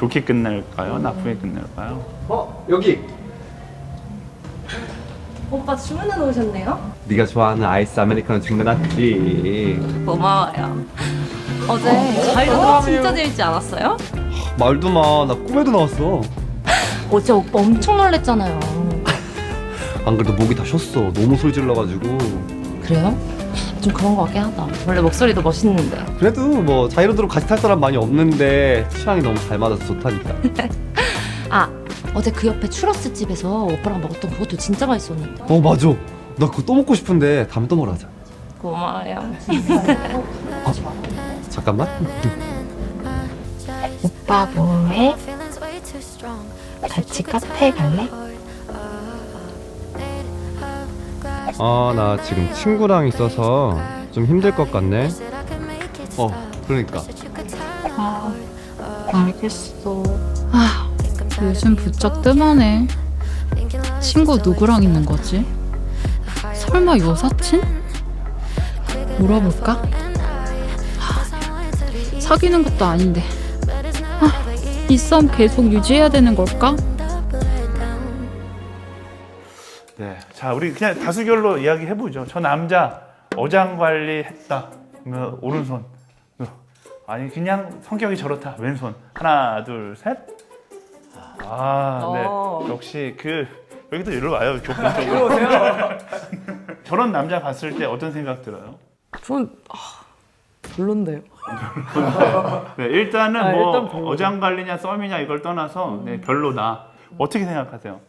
좋게 끝날까요? 나쁘게 끝날까요? 어 여기 오빠 주문해 놓으셨네요? 네가 좋아하는 아이스 아메리카노 주문해놨지 고마워요. 어제 자이로 들어 진짜 재밌지 않았어요? 말도 마나 꿈에도 나왔어 어제 오빠 엄청 놀랬잖아요. 안 그래도 목이 다 쉬었어 너무 소리 질러가지고 그래요? 좀 그런 거 같긴 하다. 원래 목소리도 멋있는데. 그래도 뭐 자이로드로 같이 탈 사람 많이 없는데 취향이 너무 잘 맞아서 좋다니까 아 어제 그 옆에 추러스 집에서 오빠랑 먹었던 그것도 진짜 맛있었는데. 어 맞아 나 그거 또 먹고 싶은데 다음에 또 먹으러 하자 고마워요. 잠깐만 오빠 뭐해? 같이 카페 갈래? 아 나 지금 친구랑 있어서 좀 힘들 것 같네 어 그러니까 아, 알겠어. 아, 요즘 부쩍 뜸하네. 친구 누구랑 있는 거지? 설마 여사친? 물어볼까? 아, 사귀는 것도 아닌데. 아, 이썸 계속 유지해야 되는 걸까? 네. 자, 우리 그냥 다수결로 이야기 해 보죠. 저 남자 어장 관리했다. 뭐, 오른손. 어, 아니 그냥 성격이 저렇다. 왼손. 하나, 둘, 셋. 아, 네. 역시 그 여기도 이리로 와요. 조금 쪽으로. 저런 남자 봤을 때 어떤 생각 들어요? 저는 아, 별론데요. 네, 일단은 아, 뭐 일단 별로죠. 어장 관리냐 썸이냐 이걸 떠나서 네, 별로다. 어떻게 생각하세요?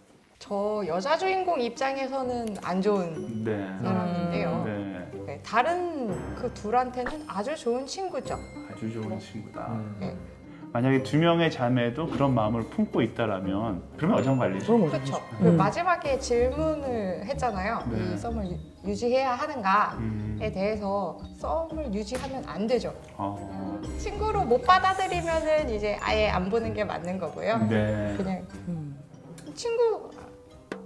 저 여자 주인공 입장에서는 안 좋은 네. 사람인데요. 네. 네, 다른 그 둘한테는 아주 좋은 친구죠. 아주 좋은 친구다. 네. 만약에 두 명의 자매도 그런 마음을 품고 있다라면 그러면 어장 관리죠. 그런 거죠. 그렇죠. 음. 마지막에 질문을 했잖아요. 네. 이 썸을 유- 유지해야 하는가에 음. 대해서 썸을 유지하면 안 되죠. 어. 친구로 못 받아들이면은 이제 아예 안 보는 게 맞는 거고요. 네. 그냥 음. 친구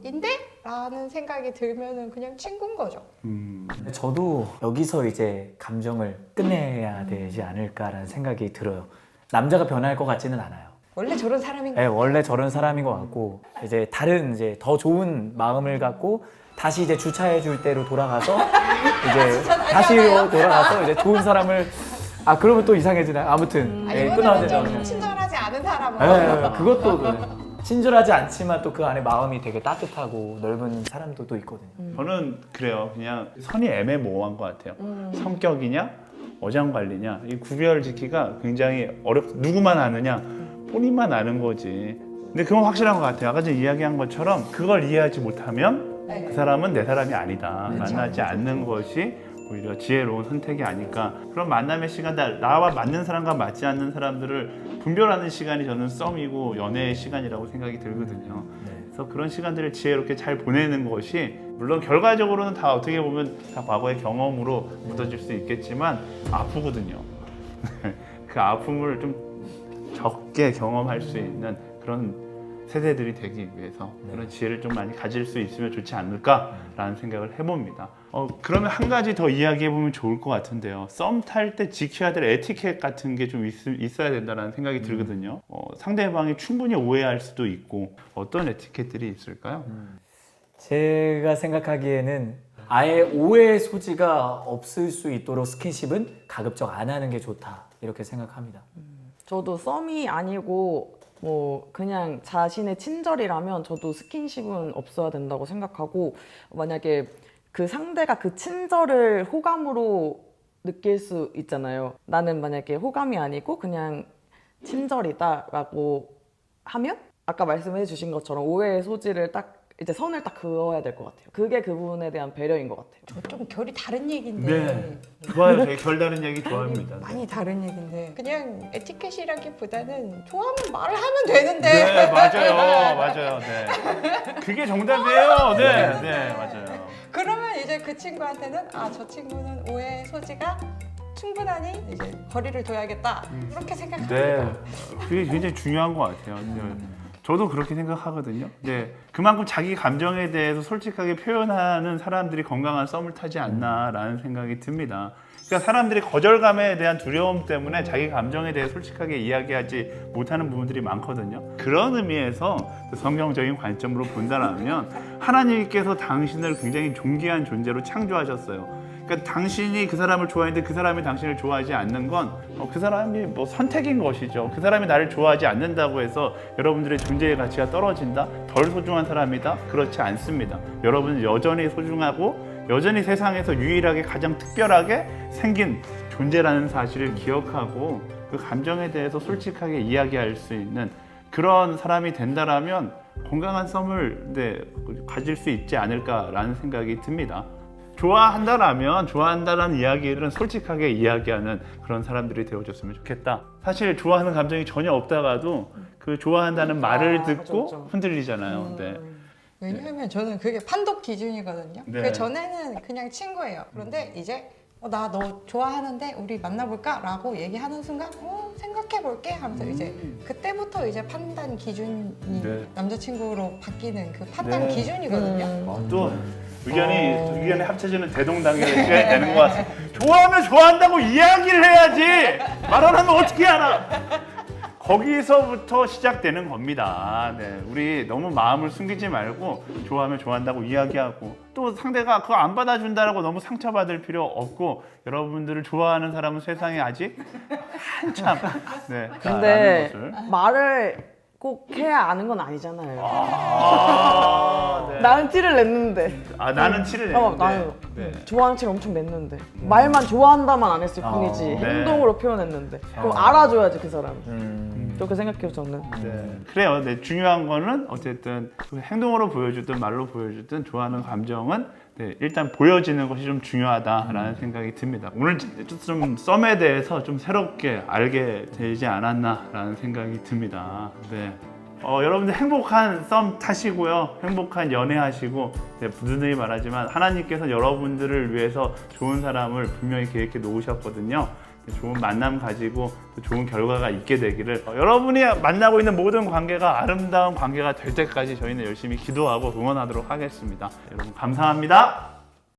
인데? 라는 생각이 들면은 그냥 친구인 거죠. 음. 저도 여기서 이제 감정을 끝내야 되지 않을까라는 생각이 들어요. 남자가 변할 것 같지는 않아요. 원래 저런 사람인 네, 원래 저런 사람인 것 같고 이제 다른 이제 더 좋은 마음을 갖고 다시 이제 주차해 줄 때로 돌아가서 이제 다시 돌아가서 이제 좋은 사람을 아 그러면 또 이상해지나요? 아무튼 예, 끊어야 아니면 되죠. 좀 친절하지 않은 사람은 예, 예, 그것도 네. 친절하지 않지만 또 그 안에 마음이 되게 따뜻하고 넓은 사람도 또 있거든요. 저는 그래요. 그냥 선이 애매모호한 것 같아요. 성격이냐, 어장 관리냐 이 구별 짓기가 굉장히 어렵. 누구만 아느냐, 본인만 아는 거지. 근데 그건 확실한 것 같아요. 아까 전에 이야기한 것처럼 그걸 이해하지 못하면 네. 그 사람은 내 사람이 아니다. 만나지 않는 것이 오히려 지혜로운 선택이 아닐까. 그런 만남의 시간, 나- 나와 맞는 사람과 맞지 않는 사람들을 분별하는 시간이 저는 썸이고 연애의 시간이라고 생각이 들거든요. 그래서 그런 시간들을 지혜롭게 잘 보내는 것이 물론 결과적으로는 다 어떻게 보면 다 과거의 경험으로 묻어질 수 있겠지만 아프거든요. 그 아픔을 좀 적게 경험할 수 있는 그런 세대들이 되기 위해서 그런 지혜를 좀 많이 가질 수 있으면 좋지 않을까라는 생각을 해봅니다. 어, 그러면 한 가지 더 이야기해 보면 좋을 것 같은데요. 썸 탈 때 지켜야 될 에티켓 같은 게 좀 있어야 된다는 생각이 들거든요. 어, 상대방이 충분히 오해할 수도 있고 어떤 에티켓들이 있을까요? 제가 생각하기에는 아예 오해의 소지가 없을 수 있도록 스킨십은 가급적 안 하는 게 좋다 이렇게 생각합니다. 저도 썸이 아니고 뭐 그냥 자신의 친절이라면 저도 스킨십은 없어야 된다고 생각하고 만약에 그 상대가 그 친절을 호감으로 느낄 수 있잖아요. 나는 만약에 호감이 아니고 그냥 친절이다라고 하면 아까 말씀해 주신 것처럼 오해의 소지를 딱 이제 선을 딱 그어야 될 것 같아요. 그게 그분에 대한 배려인 것 같아요. 저 좀 결이 다른 얘기인데 네. 좋아요. 되게 결다른 얘기 좋아합니다. 많이 다른 얘기인데 그냥 에티켓이라기보다는 좋아하면 말을 하면 되는데 네, 맞아요. 맞아요. 네. 그게 정답이에요. 네, 네, 맞아요. 그러면 이제 그 친구한테는 아 저 친구는 오해 소지가 충분하니 이제 거리를 둬야겠다 이렇게 생각하는 네, 거예요. 그게 굉장히 중요한 것 같아요. 네. 저도 그렇게 생각하거든요. 네, 그만큼 자기 감정에 대해서 솔직하게 표현하는 사람들이 건강한 썸을 타지 않나라는 생각이 듭니다. 그러니까 사람들이 거절감에 대한 두려움 때문에 자기 감정에 대해 솔직하게 이야기하지 못하는 부분들이 많거든요. 그런 의미에서 성경적인 관점으로 본다면 하나님께서 당신을 굉장히 존귀한 존재로 창조하셨어요. 그러니까 당신이 그 사람을 좋아했는데 그 사람이 당신을 좋아하지 않는 건 그 사람이 뭐 선택인 것이죠. 그 사람이 나를 좋아하지 않는다고 해서 여러분들의 존재의 가치가 떨어진다? 덜 소중한 사람이다? 그렇지 않습니다. 여러분은 여전히 소중하고 여전히 세상에서 유일하게 가장 특별하게 생긴 존재라는 사실을 기억하고 그 감정에 대해서 솔직하게 이야기할 수 있는 그런 사람이 된다라면 건강한 썸을 네, 가질 수 있지 않을까라는 생각이 듭니다. 좋아한다라면 좋아한다라는 이야기를 솔직하게 이야기하는 그런 사람들이 되어줬으면 좋겠다. 사실 좋아하는 감정이 전혀 없다가도 그 좋아한다는 말을 아, 듣고 그죠, 그죠. 흔들리잖아요. 네. 왜냐하면 저는 그게 판독 기준이거든요. 네. 그 전에는 그냥 친구예요. 그런데 이제 어, 나 너 좋아하는데 우리 만나볼까?라고 얘기하는 순간 어, 생각해볼게 하면서 이제 그때부터 이제 판단 기준이 네. 남자친구로 바뀌는 그 판단 네. 기준이거든요. 음. 또 의견이 의견이 합쳐지는 대동단결의 시간이 되는 것 같아요. 좋아하면 좋아한다고 이야기를 해야지 말 안 하면 어떻게 알아? 거기서부터 시작되는 겁니다. 네, 우리 너무 마음을 숨기지 말고 좋아하면 좋아한다고 이야기하고 또 상대가 그거 안 받아준다라고 너무 상처받을 필요 없고 여러분들을 좋아하는 사람은 세상에 아직 한참 네, 근데 것을. 말을 꼭 해야 아는 건 아니잖아요. 아, 네. 나는 티를 냈는데. 아 나는 냈는데 어, 나는 네. 좋아하는 티를 엄청 냈는데 말만 좋아한다만 안 했을 아, 뿐이지 네. 행동으로 표현했는데 그럼 알아줘야지 그 사람. 음. 그렇게 생각해요 저는. 네. 그래요. 네, 중요한 거는 어쨌든 그 행동으로 보여주든 말로 보여주든 좋아하는 감정은 네, 일단 보여지는 것이 좀 중요하다라는 생각이 듭니다. 오늘 좀 썸에 대해서 좀 새롭게 알게 되지 않았나라는 생각이 듭니다. 네. 어, 여러분들 행복한 썸 타시고요. 행복한 연애 하시고 네, 누누이 말하지만 하나님께서 여러분들을 위해서 좋은 사람을 분명히 계획해 놓으셨거든요. 좋은 만남 가지고 또 좋은 결과가 있게 되기를 어, 여러분이 만나고 있는 모든 관계가 아름다운 관계가 될 때까지 저희는 열심히 기도하고 응원하도록 하겠습니다. 여러분 감사합니다.